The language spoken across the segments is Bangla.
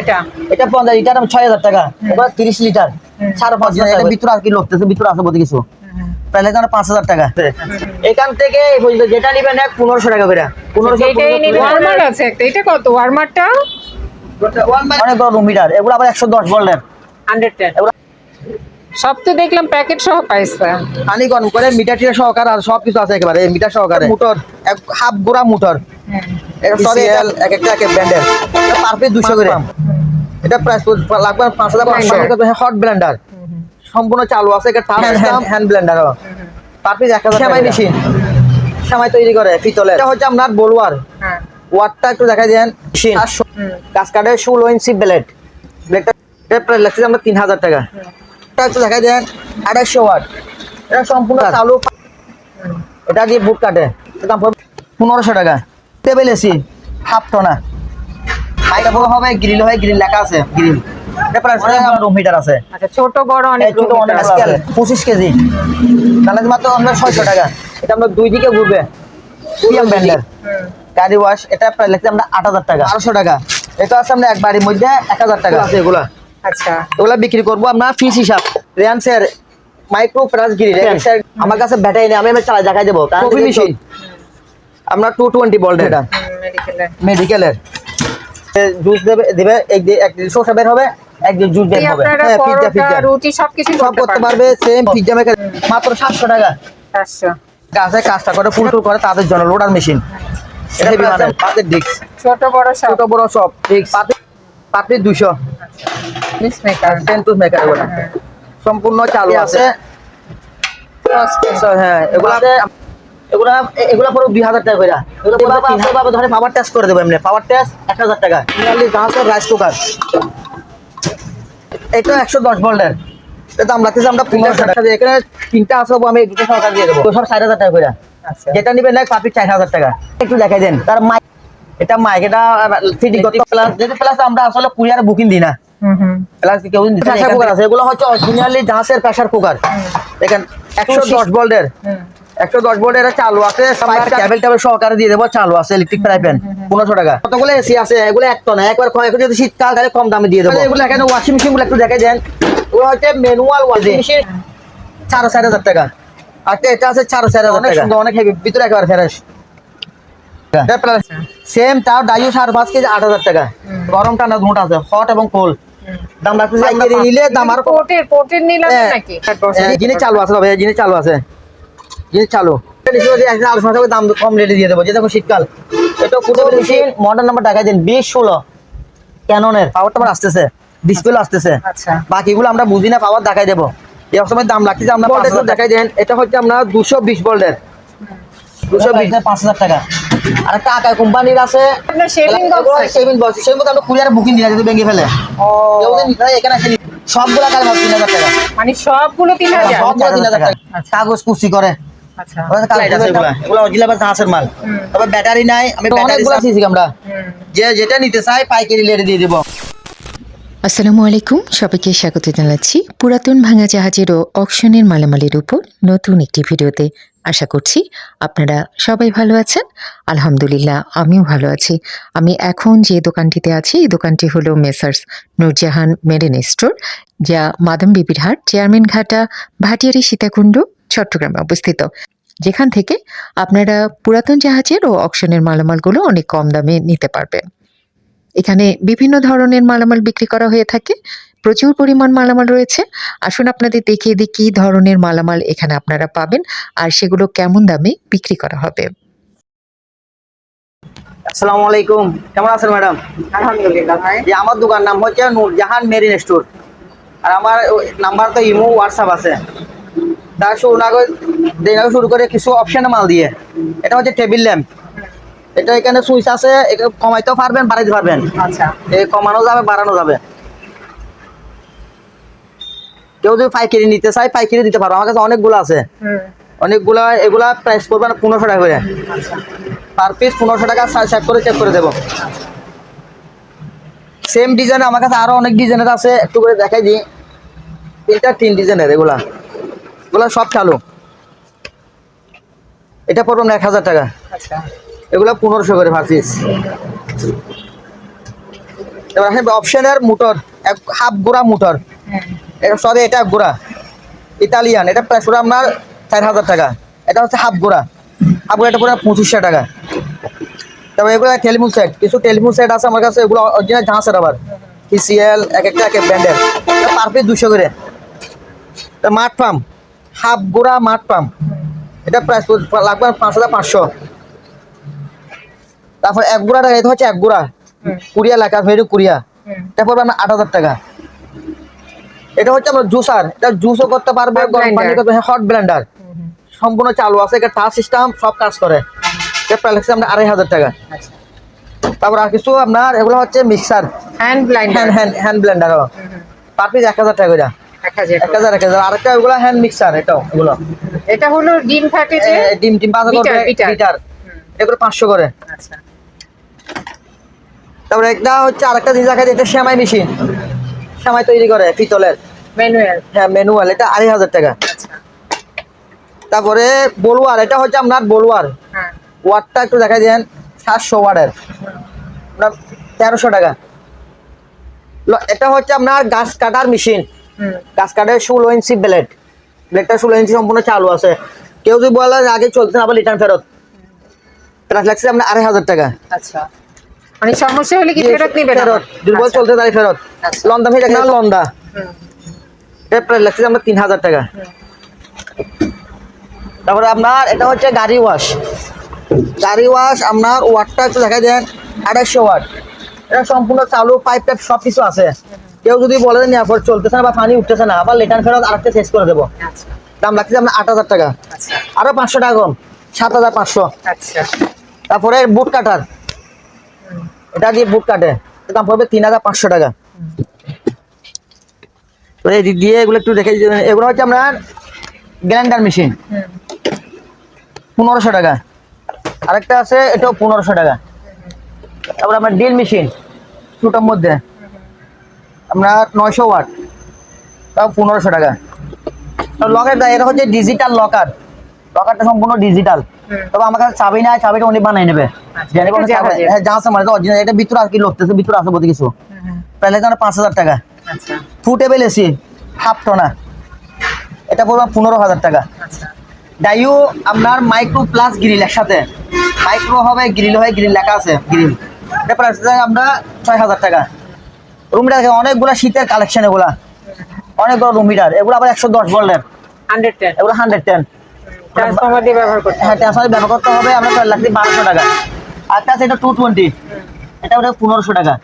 এটা? এটা পঞ্চাশ লিটার ছয় হাজার টাকা। এবার তিরিশ লিটার। সাড়ে পাঁচ হাজার ভিতরে আর কি লোকতেছে ভিতরে আছে বলতে কিছু? পাঁচ হাজার টাকা। এখান থেকে এই পর্যন্ত যেটা নিবেন এক পনেরোশো টাকা করে। পনেরোশো ওয়ার্মার আছে একটা। এটা কত? ওয়ার্মারটা অনেক বড় মিটার এগুলো আবার একশো দশ বললেন হান্ড্রেড টেন সব তো দেখলাম প্যাকেট সহ পাইছে। পানি গরম করে মিটার টিটার সহকারে আর সব কিছু আছে একেবারে মিটার সহকারে। মোটর। হাফ গোড়া মোটর। এটা এক একটা এক এক ব্র্যান্ডের দুশো করে। এটা প্রাইস লাগবে পাঁচ হাজার পাঁচশো। হট ব্লেন্ডার সম্পূর্ণ চালু আছে এটা হ্যান্ড ব্লেন্ডার পার পিস এক হাজার সেমাই মেশিন সেমাই তৈরি করে পিতলের। এটা হচ্ছে আপনার বলুয়ার। হ্যাঁ। ওয়াটটা একটু দেখা দেন। মেশিন গাছ কাঠের ষোলো ইঞ্চি ব্লেড ব্লেডটা এটা প্রায় লাগছে আমরা তিন হাজার টাকা। একটু দেখা দেন আড়াইশো ওয়াট। এটা সম্পূর্ণ চালু এটা দিয়ে বুট কাটে। দাম পনেরোশো টাকা। টেবিল এসি হাফ টনা হাইটা বড় হবে গ্রিল হয় গ্রিল লেখা আছে গ্রিল রুম হিটার আছে। আচ্ছা ছোট বড় অনেক ছোট অনেক পঁচিশ কেজি। তাহলে মাত্র আমরা ছয়শো টাকা। এটা আমরা দুই দিকে ঘুরবে। পিএম ব্যান্ডার গাড়ি ওয়াশ এটা প্রায় লাগছে আমরা আট হাজার টাকা। আটশো টাকা। এটা আছে আমরা এক বাড়ির মধ্যে এক হাজার টাকা। আছে এগুলা। আচ্ছা এগুলা বিক্রি করব আমরা ফিস হিসাব। রিয়ান্সের মাইক্রো প্লাস গিরি রিয়ান্সের আমার কাছে ব্যাটারি নেই আমি আমি চালাই দেখাই দেবো। Coffee machine. আমরা টু টোয়েন্টি এটা। মেডিকেলের মেডিকেলের জুস দেবে দেবে একদিন একদিন শসা বের হবে একদিন জুস বের হবে। হ্যাঁ পিজ্জা পিজ্জা রুটি সবকিছু সব করতে পারবে সেম পিজ্জা মেকার মাত্র সাতশো টাকা। চারশো গাছে কাজটা করে ফুল টুল করে তাদের জন্য লোডার মেশিন এটা বিমানের পাতের ডিস্ক ছোট বড় সব। ছোট বড় সব ডিস্ক পাতে দুশো মিস মেকার এগুলো। সম্পূর্ণ চালু আছে। হ্যাঁ এগুলা এগুলা এগুলা পুরো দুই হাজার টাকা করে এগুলো ধরে পাওয়ার টেস্ট করে দেবো এমনি। পাওয়ার টেস্ট এক হাজার টাকা। নিয়ারলি রাইস কুকার এটা একশো দশ ভোল্টের এটা দাম লাগতেছে আমরা পনেরোশো টাকা। এখানে তিনটা আছে আমি দুটো সরকার দিয়ে দেবো। সব ষাট হাজার টাকা করে আচ্ছা। যেটা নিবেন না পাপি চার হাজার টাকা। একটু দেখাই দেন। তার মাইক এটা মাইক এটা প্লাস প্লাস আমরা আসলে কুরিয়ারে বুকিং দিই না। হুম হুম। প্লাস কেউ প্রেসার কুকার আছে এগুলো হচ্ছে অরিজিনালি জাহাজের প্রেসার কুকার দেখেন একশো দশ ভোল্টের একশো দশ ভোল্ট এটা চালু আছে ক্যাবেল ট্যাবেল সহকারে দিয়ে দেবো চালু আছে ইলেকট্রিক ফ্রাই প্যান পনেরোশো টাকা। কতগুলো এসি আছে? এগুলো এক টন। একবার এখন যদি শীতকাল তাহলে কম দামে দিয়ে দেবো। এগুলো এখানে ওয়াশিং মেশিনগুলো একটু দেখে দেন। হচ্ছে ম্যানুয়াল ওয়াশিং মেশিন চার চার হাজার টাকা। আর এটা আছে চার চার হাজার টাকা। অনেক হেভি ভিতরে একেবারে ফ্রেশ সেম তাও ডাইও সাড়ে পাঁচ কেজি আট হাজার টাকা। গরম আছে হট এবং কোল্ড দাম রাখতেছে পাইকারি নিলে দাম আরও কম। পোর্টের পোর্টের নিলাম নাকি? জিনিস চালু আছে তবে জিনিস চালু আছে। জিনিস চালু। দাম কম রেটে দিয়ে দেবো। যে শীতকাল। এটা ফুটো মেশিন মডেল নাম্বার টাকা দিন। বিশ ষোলো। ক্যাননের পাওয়ার টাওয়ার আসতেছে। ডিসপ্লে আসতেছে। আচ্ছা। বাকিগুলো আমরা বুঝি না পাওয়ার দেখাই দেবো। এই সময় দাম লাগতেছে আমরা দেখাই। দেন। এটা হচ্ছে আমরা দুশো বিশ ভোল্টের পাঁচ হাজার টাকা। আর একটা আকাই কোম্পানির আছে। আপনার শেভিং বক্স সেভিং বক্স সেই মতো আমরা কুরিয়ার বুকিং দিই যদি ভেঙে ফেলে। ও। কেউ যদি নিতে এখানে এসে নিতে- সবগুলা তিন হাজার টাকা। মানে সবগুলো তিন হাজার? সবগুলো তিন হাজার টাকা। কাগজ কুচি করে। আচ্ছা। ব্যাটারি নাই আমি অনেকগুলো আমরা যে যেটা নিতে চাই পাইকারি লেটে দিয়ে দেবো। আসসালামু আলাইকুম, সবাইকে স্বাগত জানাচ্ছি। পুরাতন ভাঙা জাহাজের ও অকশনের মালামালের উপর নতুন একটি ভিডিওতে আশা করছি আপনারা সবাই ভালো আছেন। আলহামদুলিল্লাহ, আমিও ভালো আছি। আমি এখন যে দোকানটিতে আছি, এই দোকানটি হলো মেসার্স নুরজাহান মেরিন স্টোর, যা মাদাম বিবির হাট, চেয়ারম্যান ঘাটা, ভাটিয়ারি সীতাকুণ্ড, চট্টগ্রামে অবস্থিত। যেখান থেকে আপনারা পুরাতন জাহাজের ও অকশনের মালামালগুলো অনেক কম দামে নিতে পারবেন। এখানে বিভিন্ন ধরনের মালামাল বিক্রি করা হয়ে থাকে। প্রচুর পরিমাণ মালামাল রয়েছে। আসুন আপনাদের দেখিয়ে দিই কী ধরনের মালামাল এখানে আপনারা পাবেন আর সেগুলো কেমন দামে বিক্রি করা হবে। আসসালামু আলাইকুম। কেমন আছেন ম্যাডাম? আলহামদুলিল্লাহ ভাই। আমার দোকান নাম হচ্ছে নূরজাহান মেরিন স্টোর। আর আমার নাম্বার তো ইমো হোয়াটসঅ্যাপ আছে। তার শুরু না করে শুরু করে কিছু অপশন মাল দিয়ে। এটা হচ্ছে টেবিল ল্যাম্প। এটা এখানে সুইচ আছে এটা কমাইতেও পারবেন বাড়াইতে পারবেন। আচ্ছা। এ কমানো যাবে বাড়ানো যাবে। কেউ যদি পাইকারি নিতে চায় পাইকারি দিতে পারো। আমার কাছে অনেকগুলো আছে। অনেকগুলা এগুলা প্রাইস পড়বে না পনেরোশো টাকা করে। আচ্ছা। পার পিস পনেরোশো টাকা চেক করে চেক করে দেবো। সেম ডিজাইন আমার কাছে আরও অনেক ডিজাইনের আছে একটু করে দেখাই দিই। তিনটা তিন ডিজাইনের এগুলা। এগুলা সব চালু। এটা পড়বে না এক হাজার টাকা। আচ্ছা। এগুলা পনেরোশো করে পার পিস এবার আসেন অপশনের মোটর এক হাফ গোড়া মোটর। সরি এটা এক গোড়া। ইতালিয়ান এটা প্রাইস পুরো আপনার চার হাজার টাকা। এটা হচ্ছে হাফ গোড়া। হাফ গোড়া এটা পুরো পঁচিশশো টাকা। তারপর এগুলো টেলিফোন সেট কিছু টেলিফোন সেট আছে আমার কাছে এগুলো অরিজিনাল জাহাজের আবার। টিসিএল এক একটা এক এক ব্র্যান্ডের। পার পিস দুশো করে। মাঠ পাম্প হাফ গোড়া মাঠ পাম্প এটা প্রাইস লাগবে পাঁচ হাজার পাঁচশো। তারপর এক গোড়া এটা হচ্ছে এক গোড়া। কুড়িয়া লেখা ভেরি কুড়িয়া। পড়বে আপনার আট হাজার টাকা। এটা হচ্ছে আমরা জুসার। এটা জুসও করতে পারবে গরম পানি করতে হট ব্লেন্ডার সম্পূর্ণ চালু আছে এটা টাচ সিস্টেম সব কাজ করে। এটা প্রাইস আমরা আড়াই হাজার টাকা। আচ্ছা। তারপর আর কিছু আপনার এগুলো হচ্ছে mixer hand blinder hand hand ব্লেন্ডারও per piece এক হাজার টাকা এক হাজার। এক হাজার আরেকটা ওগুলো হ্যান্ড মিক্সার এটাও এগুলো। এটা হলো ডিম থাকে যে ডিম টিম পাতা বিটার, এগুলো পাঁচশো করে। আচ্ছা। তারপরে একটা হচ্ছে আরেকটা জিনিস দেখা যায় এটা সেমাই মেশিন। সেমাই তৈরি করে পিতলের। ম্যানুয়াল হ্যাঁ ম্যানুয়াল এটা আড়াই হাজার টাকা। আচ্ছা। তারপরে বলুয়ার এটা হচ্ছে আপনার বলুয়ার। হ্যাঁ। ওয়াটটা একটু দেখা দেন সাতশো ওয়াটের আপনার তেরোশো টাকা। এটা হচ্ছে আপনার গাছ কাটার মেশিন। গাছ কাটার ষোলো ইঞ্চি ব্লেড। ব্লেডটা ষোলো ইঞ্চি সম্পূর্ণ চালু আছে। কেউ যদি বলে আগে চলছে না আবার রিটার্ন ফেরত। প্রাইস লাগছে আপনার আড়াই হাজার টাকা। আচ্ছা। মানে সমস্যা হলে কি ফেরত নিবেন ফেরত দুর্বল আচ্ছা। চলতে তাই ফেরত। আচ্ছা। লন্দা ভাই দেখেন লন্দা হুম, প্রাইস লাগছে আমরা তিন হাজার টাকা। তারপরে আপনার এটা হচ্ছে গাড়ি ওয়াশ। গাড়ি ওয়াশ আপনার ওয়াটটা একটু দেখা দেন আড়াইশো ওয়াট। এটা সম্পূর্ণ চালু পাইপ টাইপ সব কিছু আছে। কেউ যদি বলে যে নেওয়ার চলতেছে না বা পানি উঠতেছে না আবার লেটার ফেরত আরেকটা শেষ করে দেবো। আচ্ছা। দাম লাগছে আপনার আট হাজার টাকা। আরও পাঁচশো টাকা কম সাত হাজার পাঁচশো। আচ্ছা। তারপরে বুট কাটার এটা দিয়ে বুট কাটে দাম পড়বে তিন হাজার পাঁচশো টাকা। দিয়ে এগুলো একটু দেখে। এগুলো হচ্ছে আপনার গ্রাইন্ডার মেশিন। পনেরোশো টাকা। আরেকটা আছে, এটাও পনেরোশো টাকা। তারপর আপনার ডিল মেশিন, দুটোর মধ্যে। আপনার নয়শো ওয়াট। তাও পনেরোশো টাকা। লকের এটা হচ্ছে ডিজিটাল লকার লকারটা সম্পূর্ণ ডিজিটাল তবে আমার কাছে চাবি নাই চাবিটা উনি বানাই নেবে। আচ্ছা, কোনো হ্যাঁ জাহাজ মানে অরিজিনাল এটা ভিতরে আর কি লোকতেছে ভিতরে আছে বলতে কিছু। হুম। প্রায় পাঁচ হাজার টাকা। আচ্ছা। ফুটেবল এসি হাফ টনা এটা পড়বে পনেরো হাজার টাকা। আচ্ছা। ডাইও আপনার মাইক্রো প্লাস গ্রিল একসাথে। মাইক্রো হবে গ্রিল হয় গ্রিল লেখা আছে গ্রিল এটা প্রাইস আমরা ছয় হাজার টাকা। রুম মিটার অনেকগুলো শীতের কালেকশন এগুলা। অনেকগুলো রুম মিটার এগুলো আবার একশো দশ ভোল্টের হান্ড্রেড টেন এগুলো হান্ড্রেড টেন ট্রান্সফর্মার দিয়ে ব্যবহার করতে হ্যাঁ হবে। ট্রান্সফার ব্যবহার করতে হবে। আমরা চার লাখ বারোশো টাকা। আরেকটা আছে এটা টু টোয়েন্টি এটা ওটা পনেরোশো টাকা।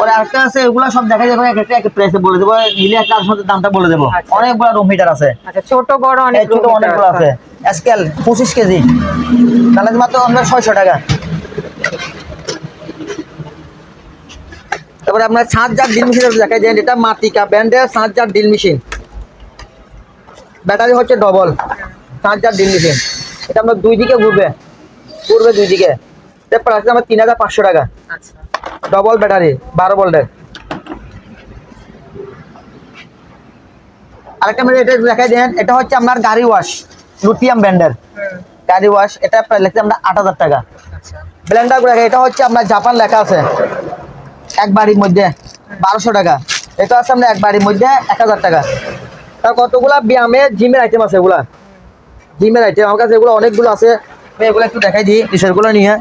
ওর আরেকটা আছে এগুলো সব দেখা যাবে এক একটা এক প্রাইসে বলে দেবো। নিলে একটা দামটা বলে দেবো। অনেকগুলো রুম মিটার আছে। আচ্ছা ছোট বড় অনেক ছোট অনেকগুলো আছে। স্কেল পঁচিশ কেজি। তাহলে মাত্র আপনার ছয়শো টাকা। তারপরে আপনার সাত জার ড্রিল মেশিন দেখা যায় এটা মাটিকা ব্র্যান্ডের সাত জার ড্রিল মেশিন। ব্যাটারি হচ্ছে ডবল সাত জার ড্রিল মেশিন এটা আমরা দুই দিকে ঘুরবে। ঘুরবে দুই দিকে। প্রাইস আমার তিন হাজার পাঁচশো টাকা। আচ্ছা। ডবল ব্যাটারি বারো ভোল্টের আরেকটা এটা দেখাই দেন এটা হচ্ছে আপনার গাড়ি ওয়াশ লুটিয়াম ব্র্যান্ডের গাড়ি ওয়াশ এটা প্রায় লেখছে আমরা আট হাজার টাকা। আচ্ছা। ব্লেন্ডারগুলো এটা হচ্ছে আপনার জাপান লেখা আছে। এক বাড়ির মধ্যে বারোশো টাকা। এটা আছে আপনার এক বাড়ির মধ্যে এক হাজার টাকা। তার কতগুলা ব্যায়ামের জিমের আইটেম আছে এগুলা? জিমের আইটেম আমার কাছে এগুলো অনেকগুলো আছে। এগুলো একটু দেখাই দিই নিচেরগুলো নিয়ে।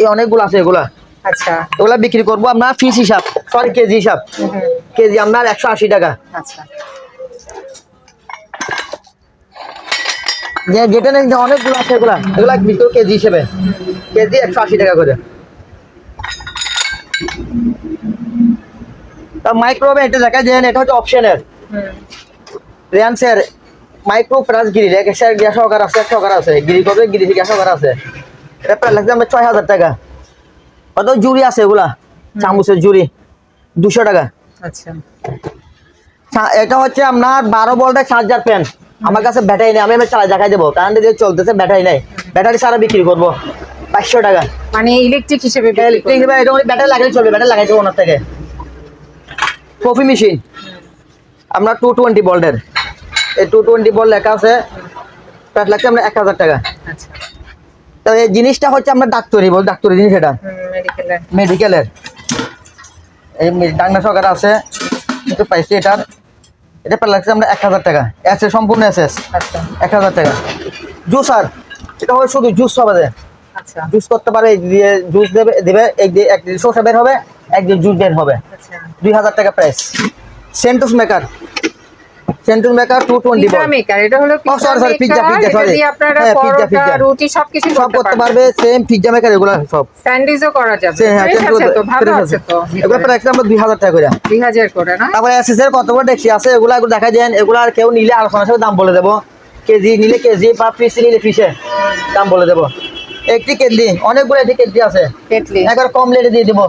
এই অনেকগুলো আছে এগুলা। আচ্ছা। এগুলা বিক্রি করব আপনার ফিস হিসাব সরি কেজি হিসাব। কেজি আপনার একশো আশি টাকা। আচ্ছা। যে যেটা নেই অনেকগুলো আছে এগুলা। এগুলা বিক্রি কেজি হিসেবে। কেজি একশো আশি টাকা করে। তা মাইক্রোওভেন এটা দেখা যায় এটা হচ্ছে অপশনের হুম। রিয়ান্সের মাইক্রো প্লাস গিরি এক এসে গ্যাস সহকার আছে এক সহকার আছে। গিরি করবে গিরি গ্যাস সহকার আছে। এটা প্রায় লাগছে আমার ছয় হাজার টাকা। কত? জুড়ি আছে এগুলা। চামচের জুড়ি। দুশো টাকা। আচ্ছা। এটা হচ্ছে আপনার বারো ভোল্টের চার্জার প্যান আমার কাছে ব্যাটারি নেই আমি আমি চালা দেখাই দেবো। কারেন্ট দিয়ে চলতেছে ব্যাটারি নেই। ব্যাটারি ছাড়া বিক্রি করব। পাঁচশো টাকা। মানে ইলেকট্রিক হিসেবে ইলেকট্রিক হিসেবে এটা ব্যাটারি লাগাই চলবে ব্যাটারি লাগাই দেবো ওনার থেকে। কফি মেশিন আপনার টু টোয়েন্টি ভোল্টের এই টু টোয়েন্টি ভোল্ট লেখা আছে প্রাইস লাগছে আমরা এক হাজার টাকা। আচ্ছা। তো এই জিনিসটা হচ্ছে আমরা ডাক্তারি বল ডাক্তারি জিনিস এটা। মেডিকেলের এই ডাঙ্গা সহকারে আছে কিন্তু পাইছি এটার। এটা প্রায় লাগছে আমরা এক হাজার টাকা। এস সম্পূর্ণ এস এস আচ্ছা। এক হাজার টাকা। জুসার এটা হবে শুধু জুস হবে আচ্ছা। জুস করতে পারে দিয়ে জুস দেবে দেবে এক দিয়ে এক শসা বের হবে এক দিয়ে জুস বের হবে। আচ্ছা। দুই হাজার টাকা প্রাইস সেন্টুস maker সেন্টুস maker two twenty pizza maker এটা হলো sorry, sorry, pizza, pizza, এটা sorry. আপনারা হ্যাঁ, পরোটা. রুটি সবকিছু সব করতে পারবে সেম পিজ্জা মেকার এগুলো সব। স্যান্ডউইচও করা যাবে। হ্যাঁ, আছে তো ভালো আছে তো। এগুলো প্রাইস আমরা দুই হাজার টাকা করে। দুই হাজার করে না? তারপরে এসএসের কতগুলো দেখছি আছে এগুলো এগুলো দেখা যায় এগুলো আর কেউ নিলে আলোচনা সাথে দাম বলে দেবো। কেজি নিলে কেজি বা পিস নিলে পিসে দাম বলে দেবো। একটি কেটলি অনেকগুলো একটি কেটলি আছে। কেটলি। একবার কম লেটে দিয়ে দেবো।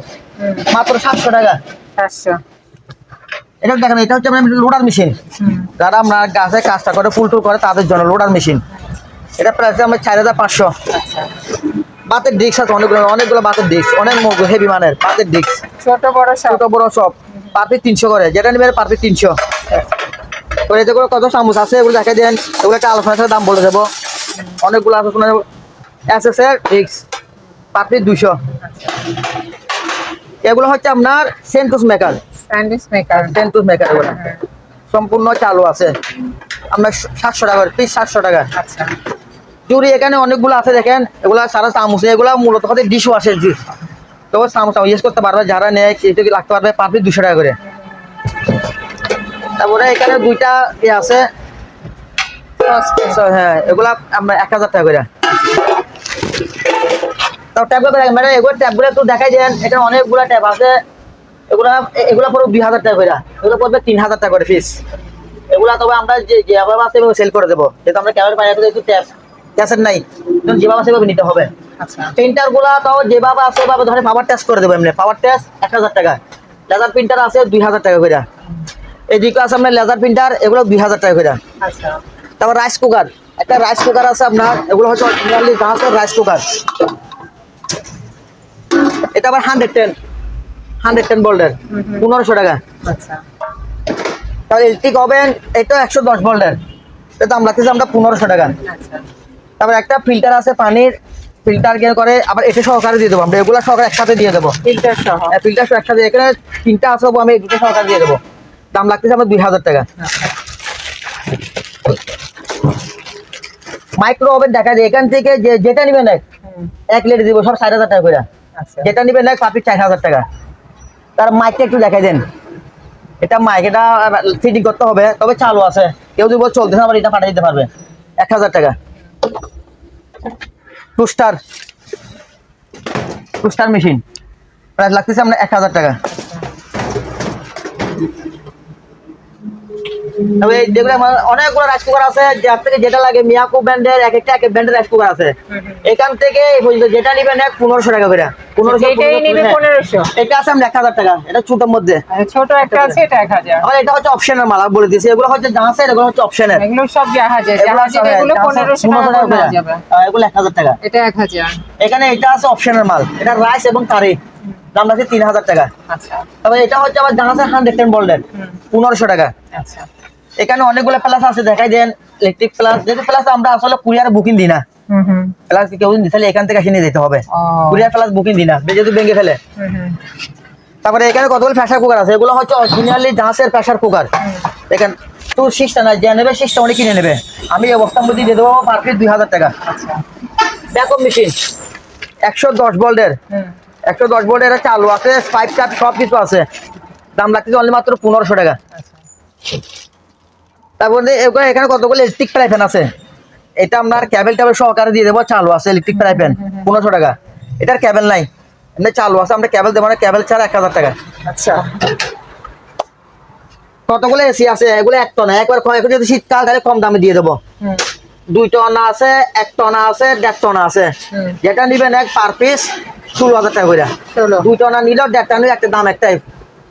মাত্র সাতশো টাকা। চারশো এটা দেখেন এটা হচ্ছে আমরা লোডার মেশিন যারা আমরা গাছে কাজটা করে ফুল টুল করে তাদের জন্য লোডার মেশিন এটা প্রাইস আমরা চার হাজার পাঁচশো। আচ্ছা। বাতের ডিস্ক আছে অনেকগুলো অনেকগুলো বাতের ডিস্ক অনেক হেভি মানের বাতের ডিস্ক ছোট বড় ছোট বড় সব। পার তিনশো করে। যেটা নেবে পার পিস তিনশো। তো এতে করে কত চামচ আছে এগুলো দেখে দেন। এগুলো একটা আলোচনার সাথে দাম বলে দেবো। অনেকগুলো আছে আলোচনা এস এস এর পার পিস দুশো এগুলো হচ্ছে আপনার সেন্টুস মেকার স্যান্ডউইচ মেকার এগুলো। সম্পূর্ণ চালু আছে। আপনার সাতশো টাকা পিস সাতশো টাকা আচ্ছা। চুরি এখানে অনেকগুলো আছে দেখেন। এগুলা সারা চামচ এগুলা মূলত হচ্ছে ডিশ ওয়াশের জুস তো চামচ ইউজ করতে পারবে যারা নেয় সেটা লাগতে পারবে পার পিস দুশো টাকা করে। তারপরে এখানে দুইটা ইয়ে আছে। হ্যাঁ এগুলা আমরা এক হাজার টাকা করে। তাও ট্যাবগুলো মানে এগুলো ট্যাবগুলো একটু দেখাই দেন। এখানে অনেকগুলো ট্যাব আছে। এগুলা এগুলা পড়বে দুই হাজার টাকা করে এগুলো পড়বে তিন হাজার টাকা করে ফিস এগুলা তবে আমরা যে যেভাবে আছে সেল করে দেবো। যেহেতু আমরা ক্যামেরা পাই একটু ট্যাব ক্যাসেট নাই। যেভাবে সেভাবে নিতে হবে। আচ্ছা। প্রিন্টারগুলা তাও যেভাবে আছে ওভাবে ধরে পাওয়ার টেস্ট করে দেবো এমনি। পাওয়ার টেস্ট এক হাজার টাকা। লেজার প্রিন্টার আছে দুই হাজার টাকা করে এদিকে আছে আপনার লেজার প্রিন্টার এগুলো দুই হাজার টাকা করে আচ্ছা। তারপর রাইস কুকার একটা রাইস কুকার আছে আপনার এগুলো হচ্ছে রাইস কুকার এটা আবার হান্ড্রেড টেন হান্ড্রেড টেন বোল্ডের। পনেরোশো টাকা। আচ্ছা। তাহলে ইলেকট্রিক ওভেন এটা একশো দশ বোল্ডের। এটা দাম লাগতেছে আমরা পনেরোশো টাকা। আচ্ছা। তারপর একটা ফিল্টার আছে পানির। ফিল্টার গিয়ে করে? আবার এটা সহকারে দিয়ে দেবো আমরা। এগুলো সহকারে একসাথে দিয়ে দেবো। ফিল্টার সহ। ফিল্টার সহ একসাথে। এখানে তিনটা আছে আমি দুটো সহকারে দিয়ে দেবো। দাম লাগতেছে আমার দুই হাজার টাকা। মাইক্রো ওভেন দেখা যায়। এখান থেকে যে যেটা নিবেন এক এক লিটার দিব সব ষাট হাজার টাকা করে। আচ্ছা। যেটা নিবেন এক পাপি চার হাজার টাকা। তার মাইকটা একটু দেখাই দেন। এটা মাইক, এটা ফিটিং করতে হবে, তবে চালু আছে। কেউ যদি চলতে আমার এটা পাঠিয়ে দিতে পারবে। এক হাজার টাকা। টুস্টার। টুস্টার মেশিন। প্রাইস লাগতেছে আমরা এক হাজার টাকা। তবে যেগুলো অনেকগুলো রাইস কুকার আছে যার থেকে যেটা লাগে মিয়াকো ব্র্যান্ডের এক একটা এক ব্র্যান্ডের রাইস কুকার আছে। এখান থেকে যেটা নিবেন এক পনেরোশো টাকা করে। পনেরোশো যেটাই নিবে পনেরোশো? এটা আছে আমরা এক হাজার টাকা এটা ছোটোর মধ্যে। ছোট একটা আছে এটা এক হাজার। আমার এটা হচ্ছে অপশনের মাল আমি বলে দিয়েছি। এগুলো হচ্ছে জাহাজের এগুলো হচ্ছে অপশনের এগুলো সব জাহাজের এগুলো জাহাজের সব- এগুলো জাহাজের পনেরোশো টাকা হ্যাঁ, এগুলো এক হাজার টাকা। এটা এক হাজার। এখানে এটা আছে অপশনের মাল এটা রাইস এবং কারি দাম আছে তিন হাজার টাকা। আচ্ছা। তবে এটা হচ্ছে আমার জাহাজের হান্ড্রেড টেন বোল্ডের হুম, পনেরোশো টাকা। আচ্ছা। এখানে অনেকগুলো প্লাস আছে দেখাই দেন। ইলেকট্রিক প্লাস যেহেতু প্লাস আমরা আসলে কুরিয়ার বুকিং দিই না। প্লাস কেউ তাহলে এখান থেকে নিয়ে যেতে হবে। কুরিয়ার প্লাস বুকিং দিই না যেহেতু ভেঙে ফেলে। তারপরে এখানে কতগুলো প্রেশার কুকার আছে? এগুলো হচ্ছে অরিজিনালি জাহাজের প্রেশার কুকার দেখেন টু সিক্সটা না যে নেবে সিক্সটা উনি কিনে নেবে। আমি এই অবস্থার মধ্যে দিয়ে দেবো পার পিস দুই হাজার টাকা। আচ্ছা। ব্যাকআপ মেশিন একশো দশ ভোল্টের হুম। একশো দশ ভোল্টের এটা চালু আছে ফাইভ স্টার সব কিছু আছে। দাম লাগতেছে অনলি মাত্র পনেরোশো টাকা। আচ্ছা। তারপরে এখানে কতগুলো ইলেকট্রিক ফ্রাই প্যান আছে? এটা আপনার ক্যাবেল ট্যাবেল সহকারে দিয়ে দেবো চালু আছে ইলেকট্রিক ফ্রাই প্যান পনেরোশো টাকা। এটার ক্যাবেল নাই এমনি চালু আছে আমরা ক্যাবেল দেবো না ক্যাবেল ছাড়া এক হাজার টাকা। আচ্ছা। কতগুলো এসি আছে? এগুলো এক টনা একবার কম এখন যদি শীতকাল তাহলে কম দামে দিয়ে দেবো। দুই টনা আছে এক টনা আছে দেড় টনা আছে। যেটা নিবেন এক পার পিস ষোলো হাজার টাকা করে দুই টনা নিলেও দেড় টনা নিলে একটা দাম একটাই।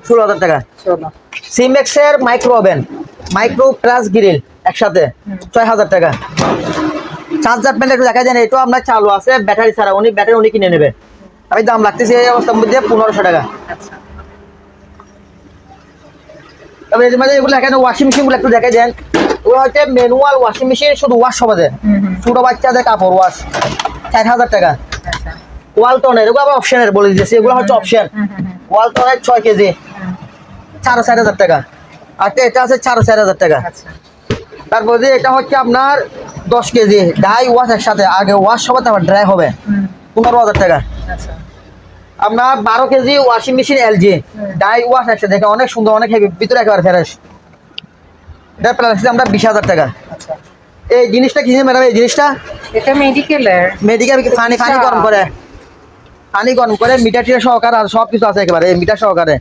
ষোলো হাজার টাকা। সিমেক্সের micro oven micro plus grill একসাথে ছয় হাজার টাকা। চার্জার প্যান্ট একটু দেখা যায় না এটাও আপনার চালু আছে ব্যাটারি ছাড়া উনি ব্যাটারি উনি কিনে নেবে। আমি দাম লাগতেছে এই অবস্থার মধ্যে পনেরোশো টাকা। আচ্ছা। তবে এর মাঝে এগুলো এখানে ওয়াশিং মেশিনগুলো একটু দেখে দেন। ওগুলো হচ্ছে ম্যানুয়াল ওয়াশিং মেশিন শুধু ওয়াশ হবে ছোটো বাচ্চাদের কাপড় ওয়াশ চার হাজার টাকা। আচ্ছা। ওয়ালটনের এগুলো আবার অপশনের বলে দিয়েছি এগুলো হচ্ছে অপশন ওয়ালটনের ছয় কেজি। চার হাজার টাকা। আর এটা আছে চার হাজার টাকা। আচ্ছা। তারপর যে এটা হচ্ছে আপনার দশ কেজি। ডাই ওয়াশ একসাথে। আগে ওয়াশ হবে তারপর ড্রাই হবে। পনেরো হাজার টাকা। আচ্ছা। আপনার বারো KG washing machine LG. Dry wash একসাথে। অনেক সুন্দর অনেক হেভি ভিতরে একেবারে প্রাইস আমরা বিশ হাজার টাকা। আচ্ছা। এই জিনিসটা কি ম্যাডাম এই জিনিসটা? এটা মেডিকেল পানি পানি আচ্ছা। গরম করে। পানি গরম করে মিটার টিটার সহকারে আর সব কিছু আছে একেবারে মিটার সহকারে।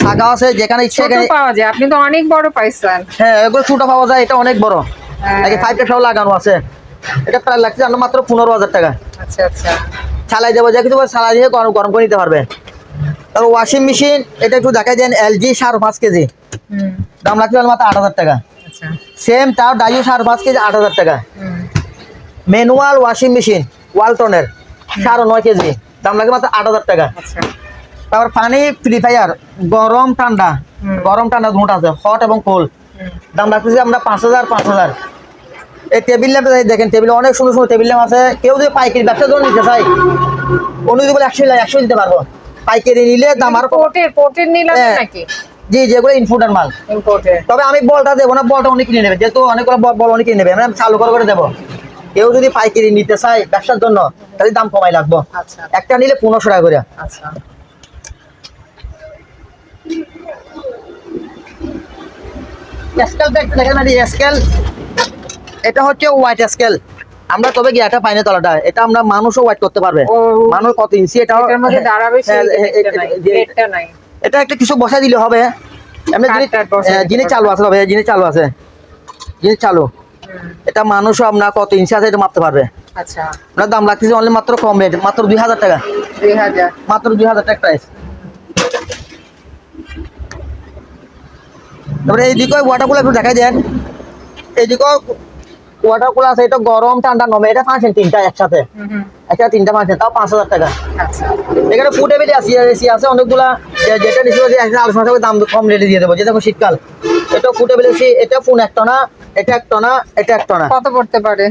শাখা আছে যেখানে ইচ্ছে ছোট পাওয়া যায়। আপনি তো অনেক বড় পাইছেন। হ্যাঁ এগুলো ছোটো পাওয়া যায় এটা অনেক বড়। হ্যাঁ। নাকি ফাইভটা সহ লাগানো আছে। এটা প্রায় লাগছে আমরা মাত্র পনেরো হাজার টাকা। আচ্ছা আচ্ছা। চালাই দেবো যা কিছু চালাই দিয়ে গরম গরম করে নিতে পারবে। তারপর ওয়াশিং মেশিন এটা একটু দেখাই দেন এলজি সাড়ে পাঁচ কেজি। দাম লাগছে মাত্র আট হাজার টাকা। আচ্ছা। সেম তাও ডাইও সাড়ে পাঁচ কেজি আট হাজার টাকা। ম্যানুয়াল ওয়াশিং মেশিন ওয়ালটনের সাড়ে নয় কেজি। দাম লাগে মাত্র আট হাজার টাকা। আচ্ছা। তারপর পানি প্রিফায়ার গরম ঠান্ডা গরম ঠান্ডা দুটো আছে হট এবং কোল্ড দাম রাখতেছি আমরা পাঁচ হাজার পাঁচ হাজার। এই টেবিল ল্যাম্প দেখেন টেবিলে অনেক সুন্দর সুন্দর টেবিল ল্যাম্প আছে। কেউ যদি পাইকারি ব্যবসা ধরে নিতে চাই অন্য যদি বলে একশো একশো দিতে পারব। পাইকারি নিলে দাম আরও কম। পোর্টের পোর্টের নিলাম হ্যাঁ। নাকি? জি যেগুলো ইনফুটার মাল। তবে আমি বলটা দেবো না বলটা অনেক কিনে নেবে। যেহেতু অনেকগুলো বল- উনি কিনে নেবে আমি চালু করে করে দেবো। কেউ যদি পাইকারি নিতে চাই ব্যবসার জন্য তাহলে দাম কমাই লাগবো। আচ্ছা। একটা নিলে পনেরোশো টাকা করে। আচ্ছা। স্কেলটা একটু দেখেন না স্কেল এটা হচ্ছে হোয়াইট স্কেল আমরা তবে গিয়াটা তলাটা এটা আমরা মানুষও হোয়াইট করতে পারবে। মানুষ কত ইঞ্চি এটা দাঁড়াবে হ্যাঁ, হ্যাঁ, এটা একটা কিছু বসাই দিলে হবে। এমনি জিনিস হ্যাঁ। চালু আছে জিনিস চালু আছে জিনিস চালু। এটা মানুষও আপনার কত ইঞ্চি আছে এটা মাপতে পারবে। আচ্ছা। আপনার দাম লাগতেছে অনলি মাত্র কম রেট মাত্র দুই হাজার টাকা। দুই হাজার। মাত্র দুই হাজার টাকা প্রাইস তারপরে এইদিকে ওয়াটারগুলো একটু দেখাই দেন। এইদিকে ওয়াটারগুলো আছে এটা গরম ঠান্ডা নমে এটা ফাংশন তিনটা একসাথে। একটা তিনটা ফাংশন তাও পাঁচ হাজার টাকা। আচ্ছা। এখানে ফুড এবিলি আছে এসি আছে অনেকগুলা যেটা নিচে যে একটা আলোচনা থাকবে দাম কম রেটে দিয়ে দেবো। যে দেখো শীতকাল এটা ফুড এবিলি এসি এটা ফোন এক টনা এটা এক টনা এটা এক টনা। কত পড়তে পারে?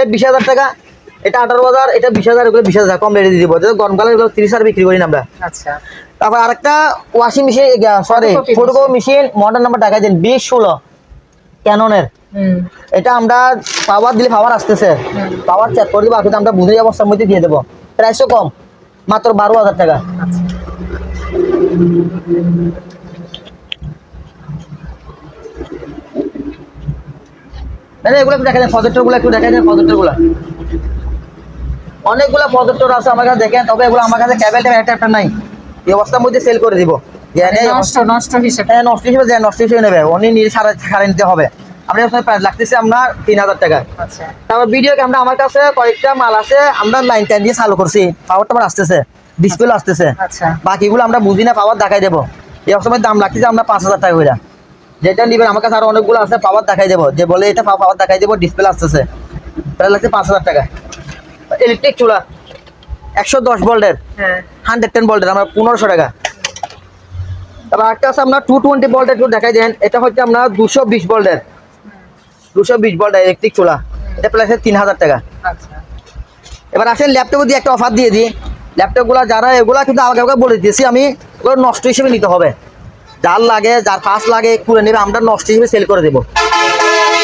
এই বিশ হাজার টাকা এটা আঠারো হাজার এটা বিশ হাজার এগুলো বিশ হাজার কম রেটে দিয়ে দেবো। যেটা গরমকালে এগুলো তিরিশ হাজার বিক্রি করি না আমরা। আচ্ছা। তারপর আরেকটা washing machine sorry photocopy machine model number টাকা দিন বিশ ষোলো ক্যাননের এটা আমরা পাওয়ার দিলে পাওয়ার আসতেছে। পাওয়ার চেক করে দেবো কিন্তু আমরা বুঝে অবস্থার মধ্যে দিয়ে দেবো। প্রাইসও কম মাত্র বারো হাজার টাকা। মানে এগুলো একটু দেখা যায় প্রজেক্টরগুলো একটু দেখা যায় অনেকগুলো প্রজেক্টর আছে আমার কাছে দেখেন তবে এগুলো আমার কাছে ক্যাবেল একটা নাই। এই অবস্থার মধ্যে সেল করে দিব। নষ্ট নষ্ট হিসেবে। হ্যাঁ নষ্ট হিসেবে দেয় নষ্ট হিসেবে নেবে। উনি নিজে সারা সারা নিতে হবে। আমরা প্রাইস লাগতেছে আপনার তিন হাজার টাকা আচ্ছা। তারপর ভিডিও আমার কাছে কয়েকটা মাল আছে আমরা লাইন টাইন দিয়ে চালু করছি। পাওয়ারটা আমার আসতেছে ডিসপ্লে আসতেছে। আচ্ছা। বাকিগুলো আমরা বুঝি না পাওয়ার দেখাই দেবো। এই সময় দাম লাগতেছে আমরা পাঁচ হাজার টাকা করে যেটা নিবেন আমার কাছে আরও অনেকগুলো আছে পাওয়ার দেখাই দেবো। যে বলে এটা পাওয়ার দেখাই দেবো ডিসপ্লে আসতেছে। প্রায় লাগছে পাঁচ হাজার টাকা ইলেকট্রিক চুলা একশো দশ ভোল্টের হ্যাঁ। হান্ড্রেড টেন ভোল্টের আমরা পনেরোশো টাকা। তারপর একটা আছে আপনার টু টোয়েন্টি ভোল্টের একটু দেখাই দেন এটা হচ্ছে আপনার দুশো বিশ ভোল্টের দুশো বিশ ভোল্টের ইলেকট্রিক চুলা। এটা প্রায় তিন হাজার টাকা। আচ্ছা। এবার আসেন ল্যাপটপ দিয়ে একটা অফার দিয়ে দিই। ল্যাপটপগুলো যারা এগুলা কিন্তু আগে আগে বলে দিয়েছি আমি ওগুলো নষ্ট হিসেবে নিতে হবে। যার লাগে যার ফার্স্ট লাগে করে নেবে আমরা নষ্ট হিসেবে সেল করে দেবো।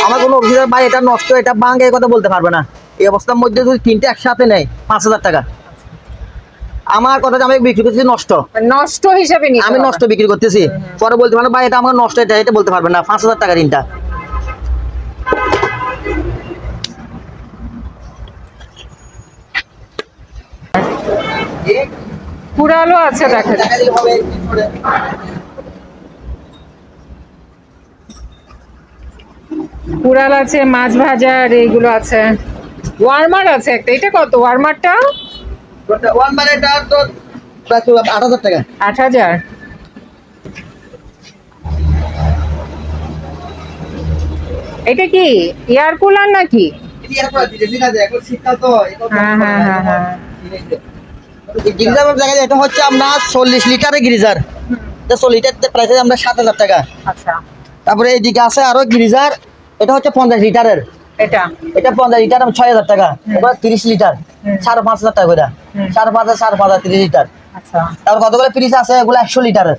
আমার কোনো অফিসার ভাই এটা নষ্ট এটা এই কথা বলতে পারবে না। এই অবস্থার মধ্যে যদি তিনটে একসাথে নেয় পাঁচ হাজার টাকা। আমার কথা আমি বিক্রি করতেছি নষ্ট। নষ্ট হিসেবে আমি নষ্ট বিক্রি করতেছি। পরে বলতে পারবে ভাই এটা আমার নষ্ট এটা এটা বলতে পারবে না। পাঁচ হাজার টাকা তিনটা কুড়ালো আছে দেখা। কুড়াল আছে মাছ ভাজার এইগুলো আছে। ওয়ার্মার আছে একটা। এটা কত? ওয়ার্মারটা ওয়ান মানে এটা তো আট হাজার টাকা। আট হাজার? এটা কি এয়ার কুলার নাকি? হ্যাঁ, হ্যাঁ, হ্যাঁ। গিরিজার দেখা যায় এটা হচ্ছে চল্লিশ লিটারের গিরিজার। চল্লিশ লিটার প্রাইস আমরা সাত হাজার টাকা। আচ্ছা। তারপরে এইদিকে আছে আরও গিরিজার এটা হচ্ছে পঞ্চাশ লিটারের। এটা। এটা পঞ্চাশ লিটার ছয় হাজার টাকা। এবার তিরিশ লিটার। সাড়ে পাঁচ হাজার টাকা করে সাড়ে পাঁচ হাজার সাড়ে পাঁচ হাজার তিরিশ লিটার। আচ্ছা। তারপর কতগুলো ফ্রিজ আছে এগুলো একশো লিটারের।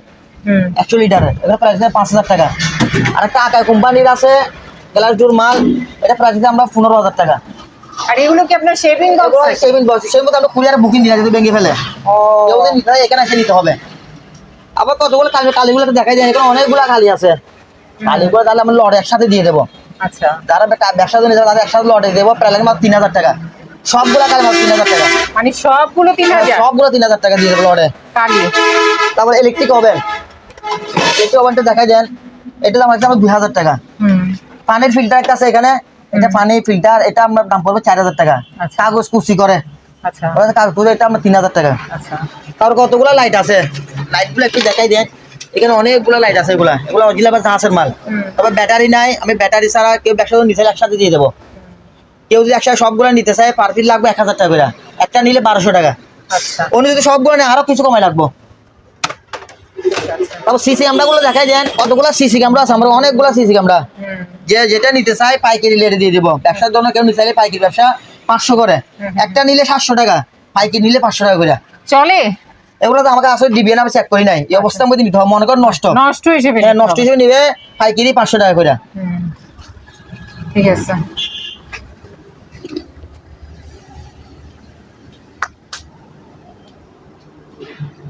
একশো লিটারের। এটা প্রাইস পাঁচ হাজার টাকা। আর একটা আকাই কোম্পানির আছে গ্লাস ডোর মাল এটা প্রাইস আমরা পনেরো হাজার টাকা। আর এগুলো কি আপনার শেভিং বক্স সেভিং বক্স সেই মধ্যে আমরা কুরিয়ারে বুকিং দিই যদি ভেঙে ফেলে। ও। এখানে এসে নিতে হবে। আবার কতগুলো কালি কালিগুলো তো দেখাই যায় এখানে অনেকগুলো কালি আছে। কালিগুলো তাহলে আমরা লড়ে একসাথে দিয়ে দেবো। আচ্ছা। যারা ব্যবসা জন্য তাদের একসাথে লটে দেবো প্রায় লাগে মাত্র তিন হাজার টাকা। সবগুলা কালে মাত্র তিন হাজার টাকা। মানে সবগুলো তিন হাজার? সবগুলো তিন হাজার টাকা দিয়ে দেবো লটে কালি তারপর ইলেকট্রিক ওভেন ইলেকট্রিক ওভেনটা দেখা যান এটা দাম আছে আমার দুই হাজার টাকা। হুম। পানির ফিল্টার একটা আছে এখানে। এটা পানি ফিল্টার এটা আমার দাম পড়বে চার হাজার টাকা। আচ্ছা। কাগজ কুচি করে। আচ্ছা। কাগজ কুচি এটা আমার তিন হাজার টাকা। আচ্ছা। তারপর কতগুলো লাইট আছে? লাইটগুলো একটু দেখাই দেন। এখানে অনেকগুলো লাইট আছে এগুলা। এগুলো আবার জাহাজের মাল। তবে ব্যাটারি নাই। আমি ব্যাটারি ছাড়া কেউ ব্যবসা নিতে একসাথে দিয়ে দেবো। কেউ যদি একসাথে সবগুলো নিতে চায় পার পিস লাগবে এক হাজার টাকা করে। একটা নিলে বারোশো টাকা। উনি অন্য যদি সবগুলো নেয় আরও কিছু কমাই লাগবো। তারপর সিসি ক্যামেরাগুলো দেখাই দেন। কতগুলো সিসি ক্যামেরা আছে আমরা অনেকগুলো সিসি ক্যামেরা যে যেটা নিতে চাই পাইকারি লেটে দিয়ে দেবো। ব্যবসার জন্য কেউ নিতে চাইলে পাইকারি ব্যবসা পাঁচশো করে। একটা নিলে সাতশো টাকা পাইকারি নিলে পাঁচশো টাকা করে। চলে? এগুলো তো আমাকে আসলে দিবে না আমি চেক করি নাই। এই অবস্থার মধ্যে নিতে মনে কর নষ্ট। নষ্ট হিসেবে হ্যাঁ, নষ্ট হিসেবে নিবে পাইকারি পাঁচশো টাকা করে। ঠিক আছে।